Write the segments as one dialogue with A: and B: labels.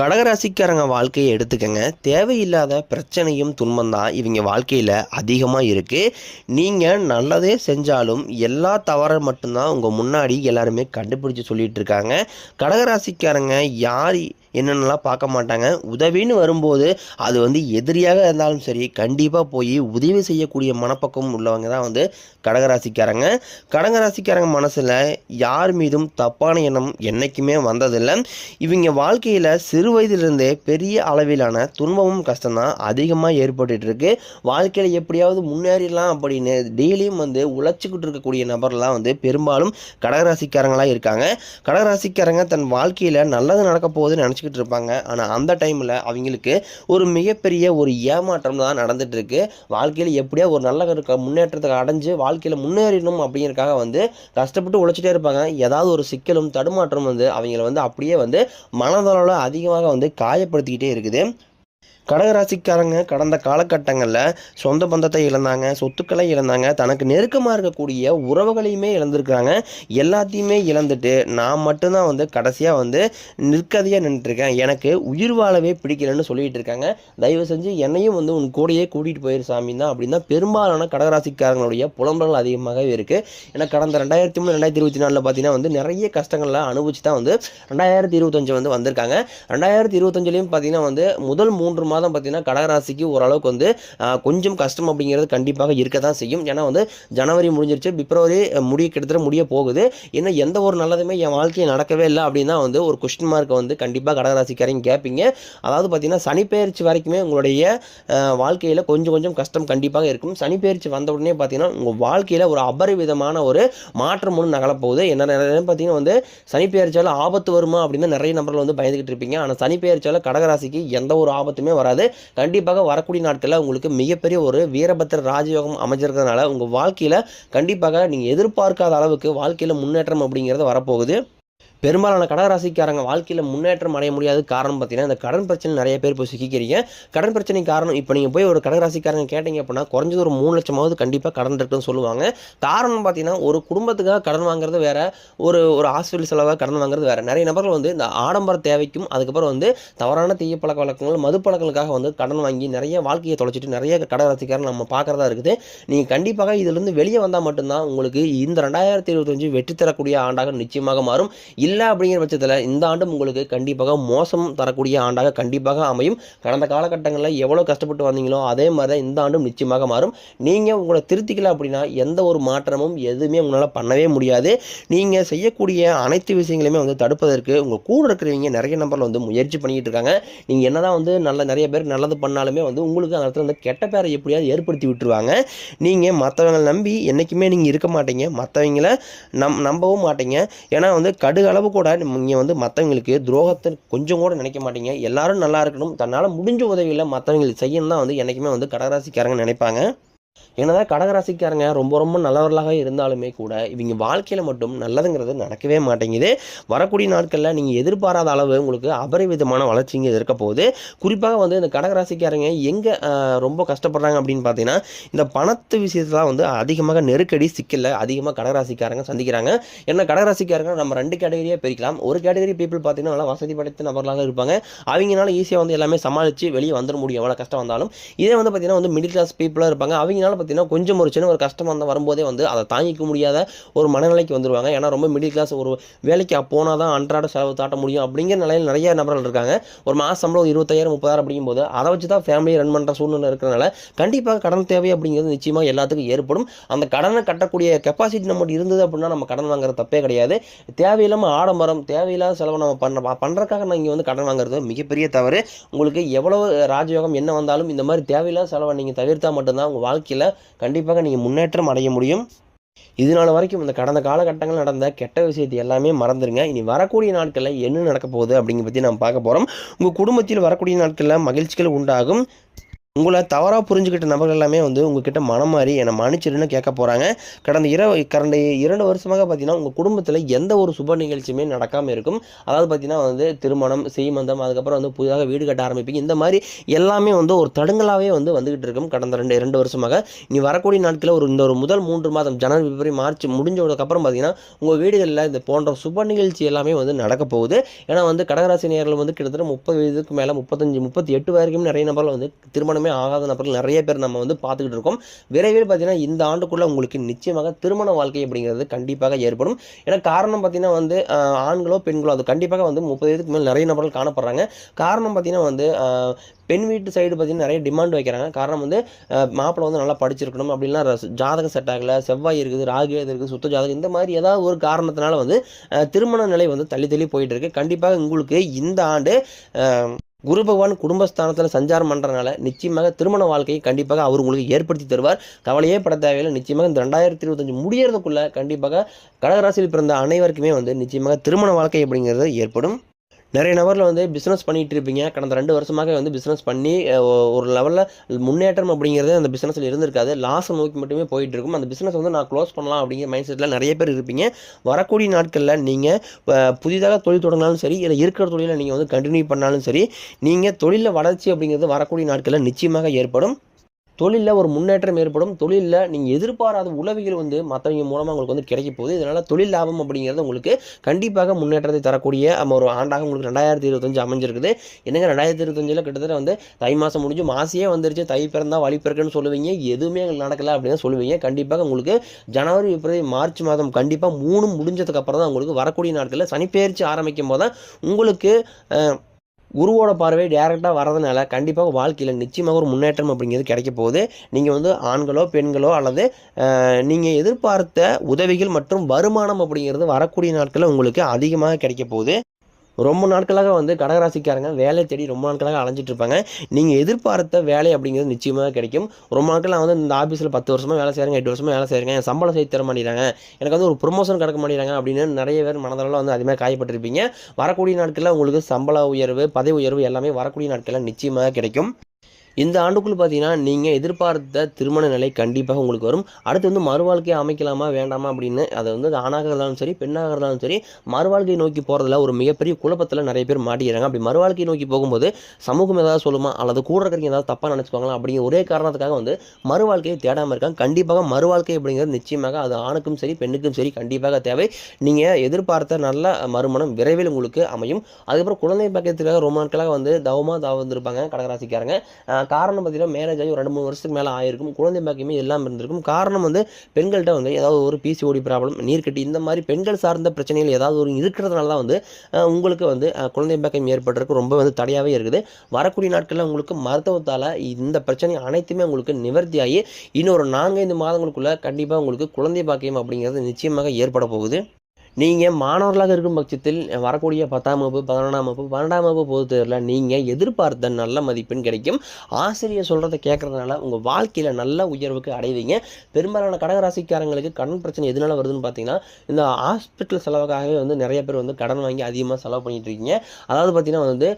A: கடகராசிக்காரங்க வாழ்க்கையை எடுத்துக்கங்க. தேவையில்லாத பிரச்சனையும் துன்பம் தான் இவங்க வாழ்க்கையில் அதிகமாக இருக்குது நீங்கள் நல்லதே செஞ்சாலும் எல்லா தவறை மட்டும்தான் உங்கள் முன்னாடி எல்லாருமே கண்டுபிடிச்சி சொல்லிகிட்டு இருக்காங்க. கடகராசிக்காரங்க யார் என்னென்னலாம் பார்க்க மாட்டாங்க. உதவின்னு வரும்போது அது வந்து எதிரியாக இருந்தாலும் சரி கண்டிப்பாக போய் உதவி செய்யக்கூடிய மனப்பக்கம் உள்ளவங்க தான் வந்து கடகராசிக்காரங்க. கடகராசிக்காரங்க மனசில் யார் மீதும் தப்பான எண்ணம் என்றைக்குமே வந்ததில்லை. இவங்க வாழ்க்கையில் சிறு வயதிலிருந்தே பெரிய அளவிலான துன்பமும் கஷ்டம்தான் அதிகமாக ஏற்பட்டுருக்கு வாழ்க்கையில் எப்படியாவது முன்னேறிடலாம் அப்படின்னு டெய்லியும் வந்து உழைச்சிக்கிட்டு இருக்கக்கூடிய நபர்லாம் வந்து பெரும்பாலும் கடகராசிக்காரங்களாக இருக்காங்க. கடகராசிக்காரங்க தன் வாழ்க்கையில் நல்லது நடக்க போகுதுன்னு நினச்சிக்கிட்டு இருப்பாங்க. ஆனால் அந்த டைமில் அவங்களுக்கு ஒரு மிகப்பெரிய ஒரு ஏமாற்றம் தான் நடந்துகிட்டு இருக்கு. வாழ்க்கையில் எப்படியா ஒரு நல்ல முன்னேற்றத்தை அடைஞ்சு வாழ்க்கையில் முன்னேறணும் அப்படிங்கிறதுக்காக வந்து கஷ்டப்பட்டு உழைச்சிட்டே இருப்பாங்க. ஏதாவது ஒரு சிக்கலும் தடுமாற்றம் வந்து அவங்கள வந்து அப்படியே வந்து மனதளவில் அதிகமாக வந்து காயப்படுத்திக்கிட்டே இருக்குது. கடகராசிக்காரங்க கடந்த காலகட்டங்களில் சொந்த பந்தத்தை இழந்தாங்க சொத்துக்களை இழந்தாங்க தனக்கு நெருக்கமாக இருக்கக்கூடிய உறவுகளையுமே இழந்திருக்கிறாங்க. எல்லாத்தையுமே இழந்துட்டு நான் மட்டும்தான் வந்து கடைசியாக வந்து நிற்கதையாக நின்றுட்டுருக்கேன் எனக்கு உயிர் வாழவே பிடிக்கலன்னு சொல்லிட்டு இருக்காங்க தயவு செஞ்சு என்னையும் வந்து உன் கூடயே கூட்டிகிட்டு போயிரு சாமி தான் அப்படின்னா பெரும்பாலான கடகராசிக்காரங்களுடைய புலம்புகள் அதிகமாகவே இருக்குது ஏன்னா கடந்த ரெண்டாயிரத்தி மூணு ரெண்டாயிரத்தி இருபத்தி நாலில் பார்த்தீங்கன்னா வந்து நிறைய கஷ்டங்கள்லாம் அனுபவிச்சு தான் வந்து ரெண்டாயிரத்தி இருபத்தஞ்சு வந்து வந்திருக்காங்க. ரெண்டாயிரத்தி இருபத்தஞ்சுலேயும் பார்த்தீங்கன்னா வந்து முதல் மூன்று மாதம் பார்த்தீங்கன்னா கடகராசிக்கு ஓரளவுக்கு வந்து கொஞ்சம் கஷ்டம் அப்படிங்கிறது கண்டிப்பாக இருக்க தான் செய்யும். ஏன்னா வந்து ஜனவரி முடிஞ்சிருச்சு பிப்ரவரி முடிய கிட்டத்தட்ட முடிய போகுது. இன்னும் எந்த ஒரு நல்லதுமே என் வாழ்க்கையில் நடக்கவே இல்லை அப்படின்னா வந்து ஒரு கொஸ்டின் மார்க்கை வந்து கண்டிப்பாக கடகராசிக்காரையும் கேட்பீங்க. அதாவது பார்த்தீங்கன்னா சனிப்பெயர்ச்சி வரைக்குமே உங்களுடைய வாழ்க்கையில் கொஞ்சம் கொஞ்சம் கஷ்டம் கண்டிப்பாக இருக்கும். சனிப்பெயர்ச்சி வந்த உடனே பார்த்தீங்கன்னா உங்கள் வாழ்க்கையில் ஒரு அபரிவிதமான ஒரு மாற்றம் ஒன்று நகலப்போகுது என்ன நிறைய பார்த்தீங்கன்னா வந்து சனிப்பெயர்ச்சியால் ஆபத்து வருமா அப்படின்னு நிறைய நபர்கள் வந்து பயந்துக்கிட்டு இருப்பீங்க. ஆனால் சனிப்பெயர்ச்சியால் கடகராசிக்கு எந்த ஒரு ஆபத்துமே வராது. கண்டிப்பாக வரக்கூடிய நாட்களில் உங்களுக்கு மிகப்பெரிய ஒரு வீரபத்திர ராஜயோகம் அமைஞ்சிருக்கிறதுனால உங்கள் வாழ்க்கையில் கண்டிப்பாக நீங்கள் எதிர்பார்க்காத அளவுக்கு வாழ்க்கையில் முன்னேற்றம் அப்படிங்கிறது வரப்போகுது. பெரும்பாலான கடகராசிக்காரங்க வாழ்க்கையில் முன்னேற்றம் அடைய முடியாத காரணம் பார்த்தீங்கன்னா இந்த கடன் பிரச்சனை நிறைய பேர் போய் சிக்கிக்கிறீங்க. கடன் பிரச்சனை காரணம் இப்போ நீங்கள் போய் ஒரு கடகராசிக்காரங்க கேட்டீங்க அப்படின்னா குறைஞ்சது ஒரு மூணு லட்சமாவது கண்டிப்பாக கடன் இருக்குன்னு சொல்லுவாங்க. காரணம் பார்த்தீங்கன்னா ஒரு குடும்பத்துக்காக கடன் வாங்குறது வேற ஒரு ஒரு ஹாஸ்பிட்டல் செலவாக கடன் வாங்குறது வேற. நிறைய நபர்கள் வந்து இந்த ஆடம்பர தேவைக்கும் அதுக்கப்புறம் வந்து தவறான தீய பழக்க வழக்கங்கள் மது பழக்கங்களுக்காக வந்து கடன் வாங்கி நிறைய வாழ்க்கையை தொலைச்சிட்டு நிறைய கடகராசிக்காரன் நம்ம பார்க்குறதா இருக்குது. நீங்கள் கண்டிப்பாக இதுலேருந்து வெளியே வந்தால் மட்டும்தான் உங்களுக்கு இந்த ரெண்டாயிரத்தி இருபத்தஞ்சு வெற்றி தரக்கூடிய ஆண்டாக நிச்சயமாக மாறும். இல்லை இல்லை அப்படிங்கிற பட்சத்தில் இந்த ஆண்டும் உங்களுக்கு கண்டிப்பாக மோசம் தரக்கூடிய ஆண்டாக கண்டிப்பாக அமையும். கடந்த காலகட்டங்களில் எவ்வளோ கஷ்டப்பட்டு வந்தீங்களோ அதே மாதிரி தான் இந்த ஆண்டும் நிச்சயமாக மாறும். நீங்கள் உங்களை திருத்திக்கல அப்படின்னா எந்த ஒரு மாற்றமும் எதுவுமே உங்களால் பண்ணவே முடியாது. நீங்கள் செய்யக்கூடிய அனைத்து விஷயங்களையுமே வந்து தடுப்பதற்கு உங்கள் கூட இருக்கிறவங்க நிறைய நம்பரில் வந்து முயற்சி பண்ணிக்கிட்டு இருக்காங்க. நீங்கள் என்னதான் வந்து நல்ல நிறைய பேர் நல்லது பண்ணாலுமே வந்து உங்களுக்கு அந்த இடத்துல வந்து கெட்ட பேரை எப்படியாவது ஏற்படுத்தி விட்டுருவாங்க. நீங்கள் மற்றவங்களை நம்பி என்றைக்குமே நீங்கள் இருக்க மாட்டீங்க. மற்றவங்கள நம் நம்பவும் மாட்டீங்க. ஏன்னா வந்து கடுகளவு கூட நீங்கள் வந்து மற்றவங்களுக்கு துரோகத்தை கொஞ்சம் கூட நினைக்க மாட்டீங்க. எல்லாரும் நல்லா இருக்கணும். தன்னால் முடிஞ்ச உதவியில் மற்றவங்களுக்கு செய்யணும் தான் வந்து என்றைக்குமே வந்து கடகராசிக்காரங்க நினைப்பாங்க. என்னதான் கடகராசிக்காரங்க ரொம்ப ரொம்ப நல்லவர்களாக இருந்தாலுமே கூட இவங்க வாழ்க்கையில் மட்டும் நல்லதுங்கிறது நடக்கவே மாட்டேங்குது. வரக்கூடிய நாட்களில் நீங்கள் எதிர்பாராத அளவு உங்களுக்கு அபரிவிதமான வளர்ச்சிங்க இருக்க போகுது. குறிப்பாக வந்து இந்த கடகராசிக்காரங்க எங்கே ரொம்ப கஷ்டப்படுறாங்க அப்படின்னு பார்த்தீங்கன்னா இந்த பணத்து விஷயத்தில் தான் வந்து அதிகமாக நெருக்கடி சிக்கலில் அதிகமாக கடகராசிக்காரங்க சந்திக்கிறாங்க. ஏன்னா கடகராசிக்காரங்க நம்ம ரெண்டு கேட்டகரியாக பிரிக்கலாம். ஒரு கேட்டகரி பீப்புள் பார்த்தீங்கன்னா நல்லா வசதி படைத்த நபர்களாக இருப்பாங்க. அவங்களால ஈஸியாக வந்து எல்லாமே சமாளித்து வெளியே வந்துட முடியும். எவ்வளோ கஷ்டம் வந்தாலும். இதே வந்து பார்த்தீங்கன்னா வந்து மிடில் கிளாஸ் பீப்புளாக இருப்பாங்க. அவங்க அவங்களால பார்த்தீங்கன்னா கொஞ்சம் ஒரு சின்ன ஒரு கஷ்டமாக இருந்தால் வரும்போதே வந்து அதை தாங்கிக்க முடியாத ஒரு மனநிலைக்கு வந்துருவாங்க. ஏன்னா ரொம்ப மிடில் கிளாஸ் ஒரு வேலைக்கு போனால் தான் அன்றாட செலவு தாட்ட முடியும் அப்படிங்கிற நிலையில் நிறைய நபர்கள் இருக்காங்க. ஒரு மாதம் சம்பளம் ஒரு இருபத்தாயிரம் முப்பதாயிரம் அப்படிங்கும்போது அதை வச்சு தான் ஃபேமிலியை ரன் பண்ணுற சூழ்நிலை இருக்கிறனால கண்டிப்பாக கடன் தேவை அப்படிங்கிறது நிச்சயமாக எல்லாத்துக்கும் ஏற்படும். அந்த கடனை கட்டக்கூடிய கெப்பாசிட்டி நம்மகிட்ட இருந்தது அப்படின்னா நம்ம கடன் வாங்குறது தப்பே கிடையாது. தேவையில்லாமல் ஆடம்பரம் தேவையில்லாத செலவு நம்ம பண்ணுற பண்ணுறக்காக நான் இங்கே வந்து கடன் வாங்குறது மிகப்பெரிய தவறு. உங்களுக்கு எவ்வளவு ராஜயோகம் என்ன வந்தாலும் இந்த மாதிரி தேவையில்லாத செலவை நீங்கள் தவிர்த்தால் மட்டும்தான் உங்கள் வாழ்க்கை வாழ்க்கையில் கண்டிப்பாக நீங்கள் முன்னேற்றம் அடைய முடியும். இது நாள் வரைக்கும் இந்த கடந்த காலகட்டங்கள் நடந்த கெட்ட விஷயத்தை எல்லாமே மறந்துடுங்க இனி வரக்கூடிய நாட்களில் என்ன நடக்க போகுது அப்படிங்கிற பற்றி நம்ம பார்க்க போகிறோம் உங்கள் குடும்பத்தில் வரக்கூடிய நாட்களில் மகிழ்ச்சிகள் உண்டாகும். உங்களை தவறாக புரிஞ்சுக்கிட்ட நபர்கள் எல்லாமே வந்து உங்ககிட்ட மனம் மாறி என்னை மன்னிச்சிருன்னு கேட்க போகிறாங்க கடந்த இர கடந்த இரண்டு வருஷமாக பார்த்தீங்கன்னா உங்கள் குடும்பத்தில் எந்த ஒரு சுப நிகழ்ச்சியுமே நடக்காமல் இருக்கும். அதாவது பார்த்தீங்கன்னா வந்து திருமணம் செய்மந்தம் அதுக்கப்புறம் வந்து புதிதாக வீடு கட்ட ஆரம்பிப்பீங்க. இந்த மாதிரி எல்லாமே வந்து ஒரு தடுங்கலாகவே வந்து வந்துகிட்டு இருக்கும் கடந்த ரெண்டு இரண்டு வருஷமாக. இனி வரக்கூடிய நாட்களில் ஒரு இந்த ஒரு முதல் மூன்று மாதம் ஜனவரி பிப்ரவரி மார்ச் முடிஞ்சதுக்கப்புறம் பார்த்தீங்கன்னா உங்கள் வீடுகளில் இந்த போன்ற சுப நிகழ்ச்சி எல்லாமே வந்து நடக்க போகுது. ஏன்னா வந்து கடகராசி நேரில் வந்து கிட்டத்தட்ட முப்பது வயதுக்கு மேலே முப்பத்தஞ்சு முப்பத்தி எட்டு வரைக்கும் நிறைய நபர்கள் வந்து திருமணம் ஆகாத நபர்கள் நிறைய பேர் நம்ம வந்து பார்த்துக்கிட்டு இருக்கோம். விரைவில் பார்த்தீங்கன்னா இந்த ஆண்டுக்குள்ளே உங்களுக்கு நிச்சயமாக திருமண வாழ்க்கை அப்படிங்கிறது கண்டிப்பாக ஏற்படும். ஏன்னா காரணம் பார்த்தீங்கன்னா வந்து ஆண்களோ பெண்களோ அது கண்டிப்பாக வந்து முப்பது வயதுக்கு மேல் நிறைய நபர்கள் காணப்படுறாங்க. காரணம் பார்த்தீங்கன்னா வந்து பெண் வீட்டு சைடு பார்த்தீங்கன்னா நிறைய டிமாண்ட் வைக்கிறாங்க. காரணம் வந்து மாப்பிள்ளை வந்து நல்லா படிச்சிருக்கணும் அப்படின்லாம் ஜாதகம் செட் ஆகலை. செவ்வாய் இருக்குது ராகு இருக்குது சுத்த ஜாதகம் இந்த மாதிரி ஏதாவது ஒரு காரணத்தினால வந்து திருமண நிலை வந்து தள்ளி தள்ளி போயிட்டு இருக்கு. கண்டிப்பாக உங்களுக்கு இந்த ஆண்டு குரு பகவான் குடும்பஸ்தானத்தில் சஞ்சாரம் பண்ணுறனால நிச்சயமாக திருமண வாழ்க்கையை கண்டிப்பாக அவர் உங்களுக்கு ஏற்படுத்தி தருவார். கவலையே பட தேவையில்லை. நிச்சயமாக இந்த ரெண்டாயிரத்தி இருபத்தஞ்சு முடியறதுக்குள்ளே கண்டிப்பாக கடகராசியில் பிறந்த அனைவருக்குமே வந்து நிச்சயமாக திருமண வாழ்க்கை அப்படிங்கிறது ஏற்படும். நிறைய நபரில் வந்து பிஸ்னஸ் பண்ணிகிட்டு இருப்பீங்க. கடந்த ரெண்டு வருஷமாக வந்து பிஸ்னஸ் பண்ணி ஒரு லெவலில் முன்னேற்றம் அப்படிங்கிறது அந்த பிஸ்னஸில் இருந்திருக்காது. லாஸை நோக்கி மட்டுமே போயிட்டு இருக்கும். அந்த பிஸ்னஸ் வந்து நான் க்ளோஸ் பண்ணலாம் அப்படிங்கிற மைண்ட் செட்டில் நிறைய பேர் இருப்பீங்க. வரக்கூடிய நாட்களில் நீங்கள் புதிதாக தொழில் தொடங்கினாலும் சரி இல்லை இருக்கிற தொழிலை நீங்கள் வந்து கண்டினியூ பண்ணாலும் சரி நீங்கள் தொழிலில் வளர்ச்சி அப்படிங்கிறது வரக்கூடிய நாட்களில் நிச்சயமாக ஏற்படும். தொழிலில் ஒரு முன்னேற்றம் ஏற்படும். தொழிலில் நீங்கள் எதிர்பாராத உளவிகள் வந்து மற்றவங்க மூலமாக உங்களுக்கு வந்து கிடைக்க போகுது. இதனால் தொழில் லாபம் அப்படிங்கிறது உங்களுக்கு கண்டிப்பாக முன்னேற்றத்தை தரக்கூடிய நம்ம ஒரு ஆண்டாக உங்களுக்கு ரெண்டாயிரத்தி இருபத்தஞ்சு அமைஞ்சிருக்குது. என்னங்க ரெண்டாயிரத்தி இருபத்தஞ்சில் கிட்டத்தட்ட வந்து தை மாதம் முடிஞ்சு மாசியே வந்துருச்சு. தை பிறந்தா வழி பிறக்குன்னு சொல்லுவீங்க. எதுவுமே எங்களுக்கு நடக்கல அப்படின்னு சொல்லுவீங்க. கண்டிப்பாக உங்களுக்கு ஜனவரி பிப்ரவரி மார்ச் மாதம் கண்டிப்பாக மூணு முடிஞ்சதுக்கு அப்புறம் தான் உங்களுக்கு வரக்கூடிய நாட்களில் சனிப்பெயர்ச்சி ஆரம்பிக்கும் போது தான் உங்களுக்கு குருவோட பார்வை டேரெக்டாக வரதுனால கண்டிப்பாக வாழ்க்கையில் நிச்சயமாக ஒரு முன்னேற்றம் அப்படிங்கிறது கிடைக்க போகுது. நீங்கள் வந்து ஆண்களோ பெண்களோ அல்லது நீங்கள் எதிர்பார்த்த உதவிகள் மற்றும் வருமானம் அப்படிங்கிறது வரக்கூடிய நாட்களில் உங்களுக்கு அதிகமாக கிடைக்க போகுது. ரொம்ப நாட்களாக வந்து கடகராசிக்காரங்க வேலை தேடி ரொம்ப நாட்களாக அலைஞ்சிட்டு இருப்பாங்க நீங்கள் எதிர்பார்த்த வேலை அப்படிங்கிறது நிச்சயமாக கிடைக்கும். ரொம்ப நாட்கள் நான் வந்து இந்த ஆஃபீஸில் பத்து வருஷமாக வேலை செய்கிறேங்க எட்டு வருஷமாக வேலை செய்கிறேங்க என் சம்பளம் செய்து தர மாட்டேங்கிறாங்க. எனக்கு வந்து ஒரு ப்ரொமோஷன் கிடைக்க மாட்டேங்கிறாங்க அப்படின்னு நிறைய பேர் மனதளவில் வந்து அதுமாதிரி காயப்பட்டிருப்பீங்க. வரக்கூடிய நாட்களில் உங்களுக்கு சம்பள உயர்வு பதவி உயர்வு எல்லாமே வரக்கூடிய நாட்களில் நிச்சயமாக கிடைக்கும். இந்த ஆண்டுக்குள் பார்த்தீங்கன்னா நீங்கள் எதிர்பார்த்த திருமண நிலை கண்டிப்பாக உங்களுக்கு வரும். அடுத்து வந்து மறுவாழ்க்கையை அமைக்கலாமா வேண்டாமா அப்படின்னு அதை வந்து அது ஆணாக இருந்தாலும் சரி பெண்ணாக இருந்தாலும் சரி மறுவாழ்க்கை நோக்கி போகிறதுல ஒரு மிகப்பெரிய குழப்பத்தில் நிறைய பேர் மாட்டிக்கிறாங்க. அப்படி மறுவாழ்க்கை நோக்கி போகும்போது சமூகம் ஏதாவது சொல்லுமா அல்லது கூட இருக்கிறவங்க ஏதாவது தப்பாக நினச்சிக்குவாங்களா அப்படிங்கிற ஒரே காரணத்துக்காக வந்து மறுவாழ்க்கையை தேடாமல் இருக்காங்க. கண்டிப்பாக மறுவாழ்க்கை அப்படிங்கிறது நிச்சயமாக அது ஆணுக்கும் சரி பெண்ணுக்கும் சரி கண்டிப்பாக தேவை. நீங்கள் எதிர்பார்த்த நல்ல மறுமணம் விரைவில் உங்களுக்கு அமையும். அதுக்கப்புறம் குழந்தை பாக்கியத்துக்காக ரொம்ப நாட்களாக வந்து தவமாக தாவந்திருப்பாங்க கடகராசிக்காரங்க. காரணம் பார்த்தீங்கன்னா மேரேஜ் ஆகி ஒரு ரெண்டு மூணு வருஷத்துக்கு மேலே ஆயிருக்கும். குழந்தை பாக்கியமே எல்லாம் இருந்திருக்கும். காரணம் வந்து பெண்கள்கிட்ட வந்து ஏதாவது ஒரு பிசிஓடி ப்ராப்ளம் நீர்க்கட்டி இந்த மாதிரி பெண்கள் சார்ந்த பிரச்சனைகள் ஏதாவது ஒரு இருக்கிறதுனால தான் வந்து உங்களுக்கு வந்து குழந்தை பாக்கியம் ஏற்படுறதுக்கு ரொம்ப வந்து தடையாகவே இருக்குது. வரக்கூடிய நாட்களில் உங்களுக்கு மருத்துவத்தால் இந்த பிரச்சனை அனைத்துமே உங்களுக்கு நிவர்த்தியாகி இன்னொரு நான்கைந்து மாதங்களுக்குள்ளே கண்டிப்பாக உங்களுக்கு குழந்தை பாக்கியம் அப்படிங்கிறது நிச்சயமாக ஏற்பட போகுது. நீங்கள் மாணவர்களாக இருக்கும் பட்சத்தில் வரக்கூடிய பத்தாம் வகுப்பு பதினொன்றாம் வகுப்பு பன்னெண்டாம் வகுப்பு பொது தேர்வில் நீங்கள் எதிர்பார்த்த நல்ல மதிப்பெண் கிடைக்கும். ஆசிரியர் சொல்கிறத கேட்குறதுனால உங்கள் வாழ்க்கையில் நல்ல உயர்வுக்கு அடைவீங்க. பெரும்பாலான கடகராசிக்காரங்களுக்கு கடன் பிரச்சனை எதனால வருதுன்னு பார்த்தீங்கன்னா இந்த ஹாஸ்பிட்டல் செலவுக்காகவே வந்து நிறைய பேர் வந்து கடன் வாங்கி அதிகமாக செலவு பண்ணிட்டு இருக்கீங்க. அதாவது பார்த்தீங்கன்னா வந்து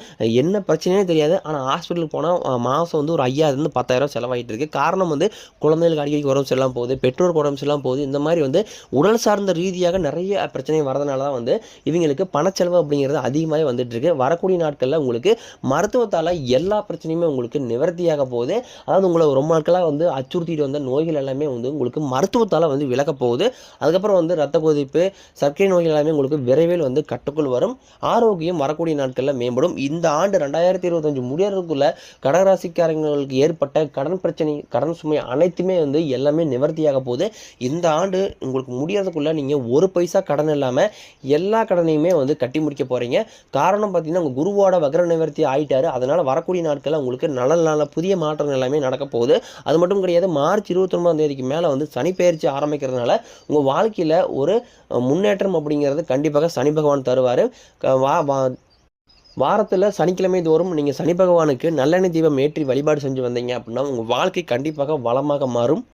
A: என்ன பிரச்சனையே தெரியாது. ஆனால் ஹாஸ்பிட்டலுக்கு போனால் மாதம் வந்து ஒரு ஐயாயிரம் பத்தாயிரம் செலவாகிட்டு இருக்கு. காரணம் வந்து குழந்தைகளுக்கு அடிக்கடி உடம்பு சரியில்லாம போகுது பெற்றோருக்கு உடம்பு சரியில்லாம போகுது. இந்த மாதிரி வந்து உடல் சார்ந்த ரீதியாக நிறைய பிரச்சனை வரதுனால தான் வந்து இவங்களுக்கு பணச்செலவு அப்படிங்கிறது அதிகமாகவே வந்துட்டு இருக்கு வரக்கூடிய நாட்களில் உங்களுக்கு மருத்துவத்தால் எல்லா பிரச்சனையுமே உங்களுக்கு நிவர்த்தியாக போகுது. அதாவது உங்களை ரொம்ப நாட்களாக வந்து அச்சுறுத்திட்டு வந்த நோய்கள் எல்லாமே வந்து உங்களுக்கு மருத்துவத்தால் வந்து விலக போகுது. அதுக்கப்புறம் வந்து ரத்த கொதிப்பு சர்க்கரை நோய்கள் எல்லாமே உங்களுக்கு விரைவில் வந்து கட்டுக்குள் வரும். ஆரோக்கியம் வரக்கூடிய நாட்களில் மேம்படும். இந்த ஆண்டு ரெண்டாயிரத்தி இருபத்தஞ்சு முடியறதுக்குள்ள கடகராசிக்காரங்களுக்கு ஏற்பட்ட கடன் பிரச்சனை கடன் சுமை அனைத்துமே வந்து எல்லாமே நிவர்த்தியாக போகுது. இந்த ஆண்டு உங்களுக்கு முடியறதுக்குள்ளே நீங்கள் ஒரு பைசா கடன் இல்லாமல் எல்லா கடனையுமே வந்து கட்டி முடிக்க போகிறீங்க காரணம் பார்த்தீங்கன்னா உங்கள் குருவோட வக்ர நிவர்த்தி ஆகிட்டாரு அதனால் வரக்கூடிய நாட்களில் உங்களுக்கு நல்ல நல்ல புதிய மாற்றங்கள் எல்லாமே நடக்க போகுது. அது மட்டும் கிடையாது மார்ச் இருபத்தொன்பதாம் தேதிக்கு மேலே வந்து சனி பயிற்சி ஆரம்பிக்கிறதுனால உங்கள் வாழ்க்கையில் ஒரு முன்னேற்றம் அப்படிங்கிறது கண்டிப்பாக சனி பகவான் தருவார். வா வா வாரத்தில் சனிக்கிழமை தோறும் நீங்கள் சனி பகவானுக்கு நல்லெண்ணெய் தீபம் ஏற்றி வழிபாடு செஞ்சு வந்தீங்க அப்படின்னா உங்கள் வாழ்க்கை கண்டிப்பாக வளமாக மாறும்.